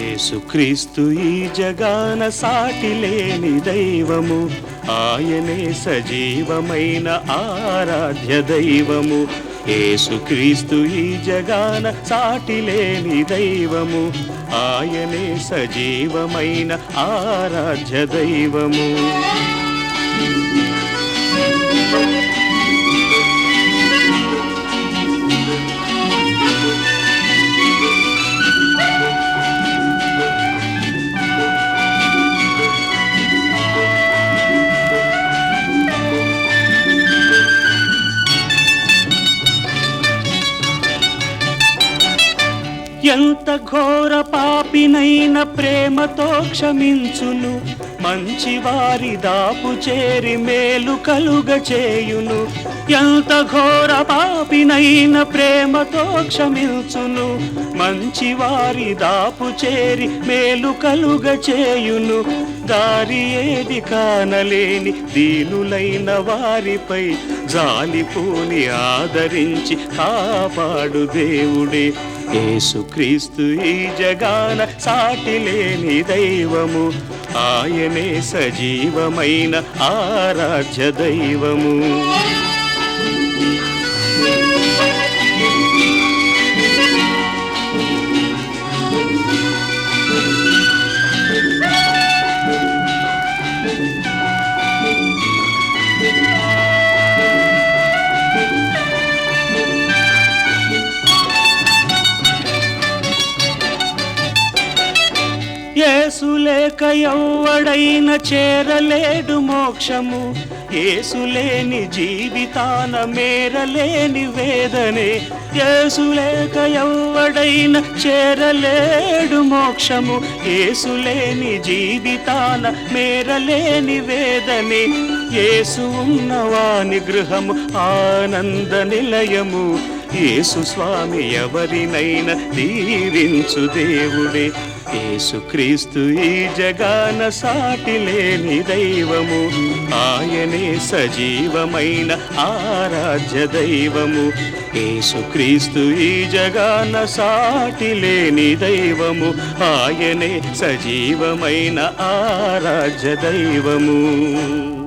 యేసుక్రీస్తు ఈ జగాన సాటి లేని దైవము. ఆయనే సజీవమైన ఆరాధ్య దైవము. యేసుక్రీస్తు ఈ జగాన సాటి లేని దైవము. ఆయనే సజీవమైన ఆరాధ్య దైవము. ఎంత ఘోర పాపినైన ప్రేమతో క్షమించును మంచి వారి దాపు చేరి మేలు కలుగ చేయును. ఎంత ఘోర పాపినైన ప్రేమతో క్షమించును మంచి వారి దాపు చేరి మేలు కలుగ చేయును. దారి ఏది కానలేని దీనులైన వారిపై జాలిపోని ఆదరించి కాపాడు దేవుడే. ఏసుక్రీస్తు ఈ జగాన సాటి లేని దైవము. ఆయనే సజీవమైన ఆరాధ్య దైవము. ఏసులేక ఎవ్వడైన చేరలేడు మోక్షము. ఏసులేని జీవితాన మేరలేని వేదనే. ఏసులేక ఎవ్వడైన చేరలేడు మోక్షము. ఏసులేని జీవితాన మేరలేని వేదనే. ఏసు ఉన్నవాని గృహము ఆనంద నిలయము. యేసు స్వామి ఎవరినైనా దీవించు దేవుడే. యేసుక్రీస్తు ఈ జగాన సాటి లేని దైవము. ఆయనే సజీవమైన ఆరాధ్య దైవము. యేసుక్రీస్తు ఈ జగాన సాటి లేని దైవము. ఆయనే సజీవమైన ఆరాధ్య దైవము.